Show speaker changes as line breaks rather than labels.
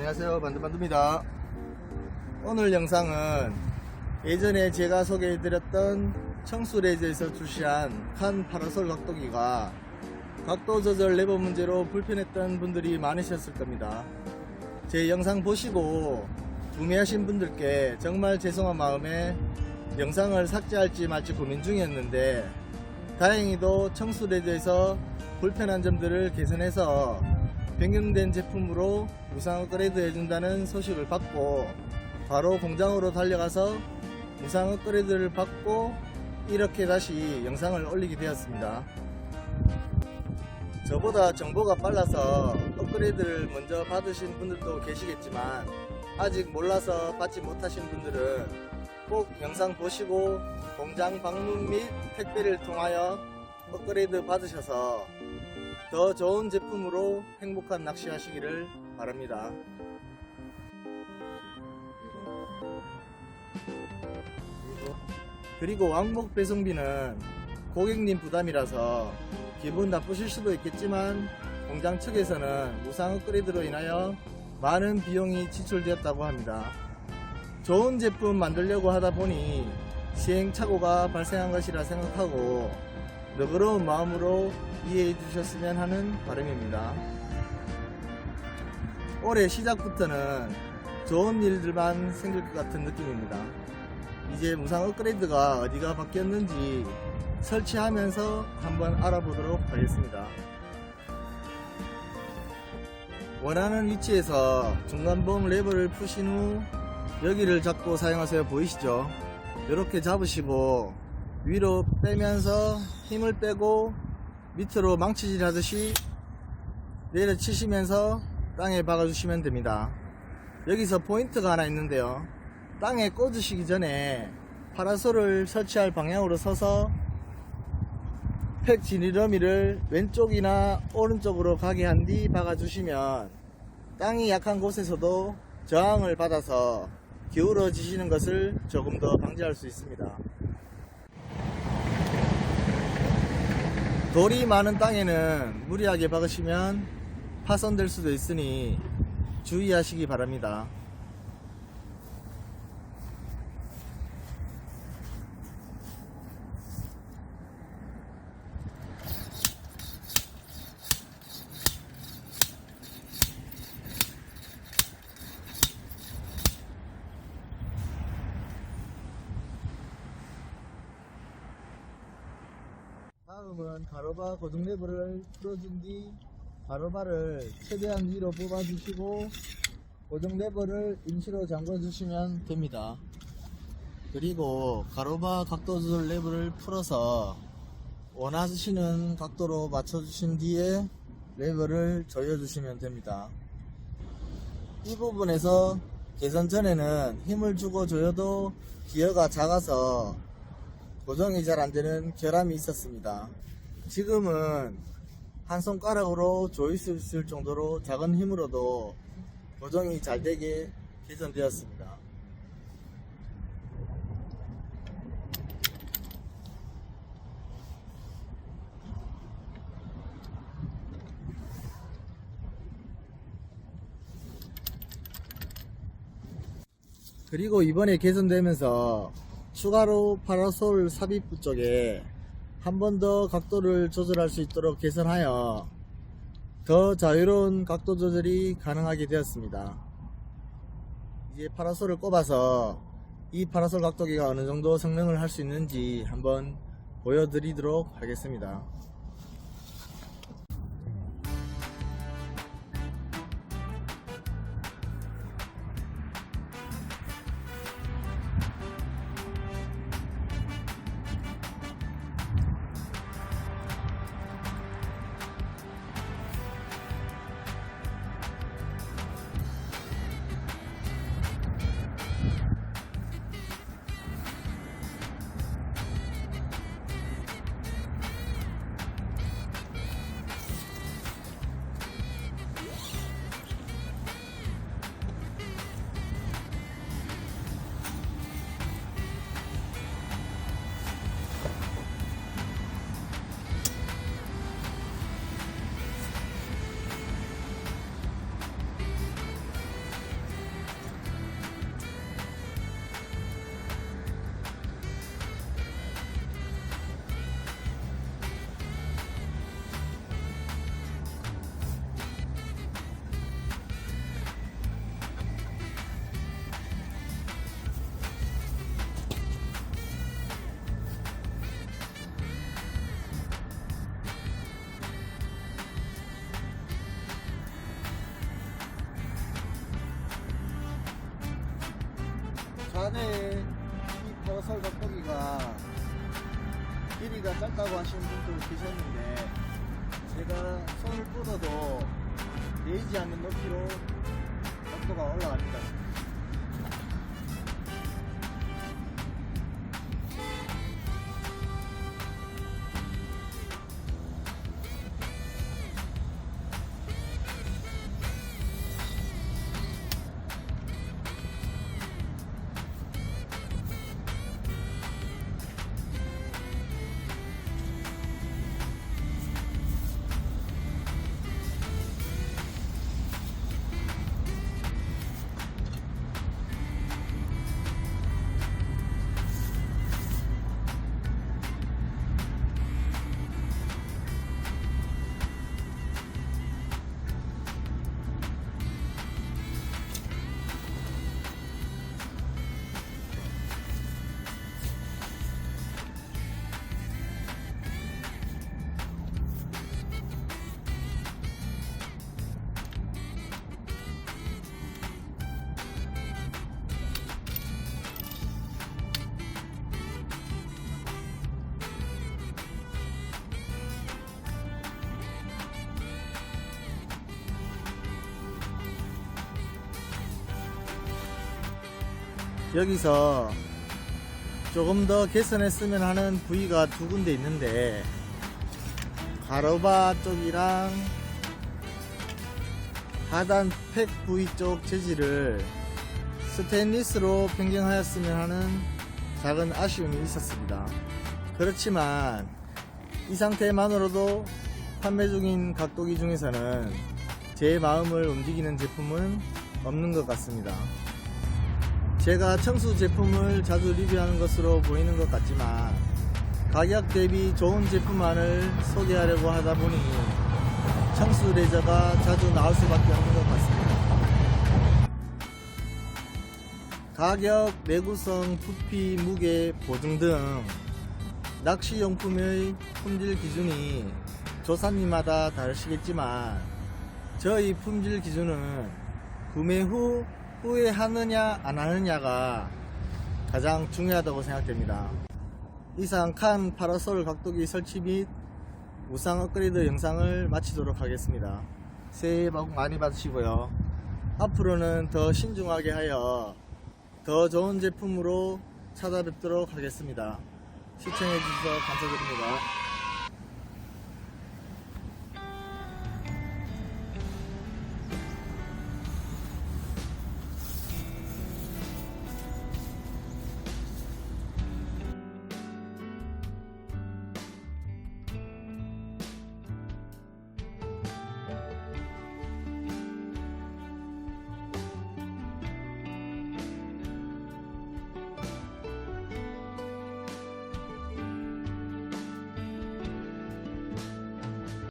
안녕하세요. 반두반두입니다. 오늘 영상은 예전에 제가 소개해드렸던 청수레즈에서 출시한 칸 파라솔 각도기가 각도 조절 레버 문제로 불편했던 분들이 많으셨을 겁니다. 제 영상 보시고 구매하신 분들께 정말 죄송한 마음에 영상을 삭제할지 말지 고민 중이었는데 다행히도 청수레즈에서 불편한 점들을 개선해서 변경된 제품으로 무상 업그레이드 해준다는 소식을 받고 바로 공장으로 달려가서 무상 업그레이드를 받고 이렇게 다시 영상을 올리게 되었습니다. 저보다 정보가 빨라서 업그레이드를 먼저 받으신 분들도 계시겠지만 아직 몰라서 받지 못하신 분들은 꼭 영상 보시고 공장 방문 및 택배를 통하여 업그레이드 받으셔서 더 좋은 제품으로 행복한 낚시 하시기를 바랍니다. 그리고 왕복 배송비는 고객님 부담이라서 기분 나쁘실 수도 있겠지만 공장 측에서는 무상 업그레이드로 인하여 많은 비용이 지출되었다고 합니다. 좋은 제품 만들려고 하다 보니 시행착오가 발생한 것이라 생각하고 너그러운 마음으로 이해해 주셨으면 하는 바람입니다. 올해 시작부터는 좋은 일들만 생길 것 같은 느낌입니다. 이제 무상 업그레이드가 어디가 바뀌었는지 설치하면서 한번 알아보도록 하겠습니다. 원하는 위치에서 중간봉 레버를 푸신 후 여기를 잡고 사용하세요 보이시죠? 이렇게 잡으시고 위로 빼면서 힘을 빼고 밑으로 망치질 하듯이 내려치시면서 땅에 박아주시면 됩니다. 여기서 포인트가 하나 있는데요. 땅에 꽂으시기 전에 파라솔을 설치할 방향으로 서서 팩 지느러미를 왼쪽이나 오른쪽으로 가게 한 뒤 박아주시면 땅이 약한 곳에서도 저항을 받아서 기울어지시는 것을 조금 더 방지할 수 있습니다. 돌이 많은 땅에는 무리하게 박으시면 파손될 수도 있으니 주의하시기 바랍니다. 다음은 가로바 고정 레버를 풀어준 뒤 가로바를 최대한 위로 뽑아주시고 고정 레버를 임시로 잠궈주시면 됩니다. 그리고 가로바 각도 조절 레버를 풀어서 원하시는 각도로 맞춰주신 뒤에 레버를 조여주시면 됩니다. 이 부분에서 개선 전에는 힘을 주고 조여도 기어가 작아서 고정이 잘 안되는 결함이 있었습니다. 지금은 한 손가락으로 수 있을 정도로 작은 힘으로도 고정이 잘 되게 개선되었습니다. 그리고 이번에 개선되면서 추가로 파라솔 삽입부 쪽에 한 번 더 각도를 조절할 수 있도록 개선하여 더 자유로운 각도 조절이 가능하게 되었습니다. 이제 파라솔을 꼽아서 이 파라솔 각도기가 어느 정도 성능을 할 수 있는지 한번 보여드리도록 하겠습니다. 4대의 이 파라솔 각도기가 길이가 짧다고 하시는 분도 계셨는데 제가 손을 뻗어도 내리지 않는 높이로 각도가 올라갑니다. 여기서 조금 더 개선했으면 하는 부위가 두 군데 있는데 가로바 쪽이랑 하단 팩 부위 쪽 재질을 스테인리스로 변경하였으면 하는 작은 아쉬움이 있었습니다. 그렇지만 이 상태만으로도 판매 중인 각도기 중에서는 제 마음을 움직이는 제품은 없는 것 같습니다. 제가 청수 제품을 자주 리뷰하는 것으로 보이는 것 같지만 가격 대비 좋은 제품만을 소개하려고 하다 보니 청수 레저가 자주 나올 수밖에 없는 것 같습니다. 가격, 내구성, 부피, 무게, 보증 등 낚시용품의 품질 기준이 조사님마다 다르시겠지만 저희 품질 기준은 구매 후 후회하느냐 안 하느냐가 가장 중요하다고 생각됩니다. 이상 칸 파라솔 각도기 설치 및 우상 업그레이드 영상을 마치도록 하겠습니다. 새해 복 많이 받으시고요. 앞으로는 더 신중하게 하여 더 좋은 제품으로 찾아뵙도록 하겠습니다. 시청해주셔서 감사드립니다.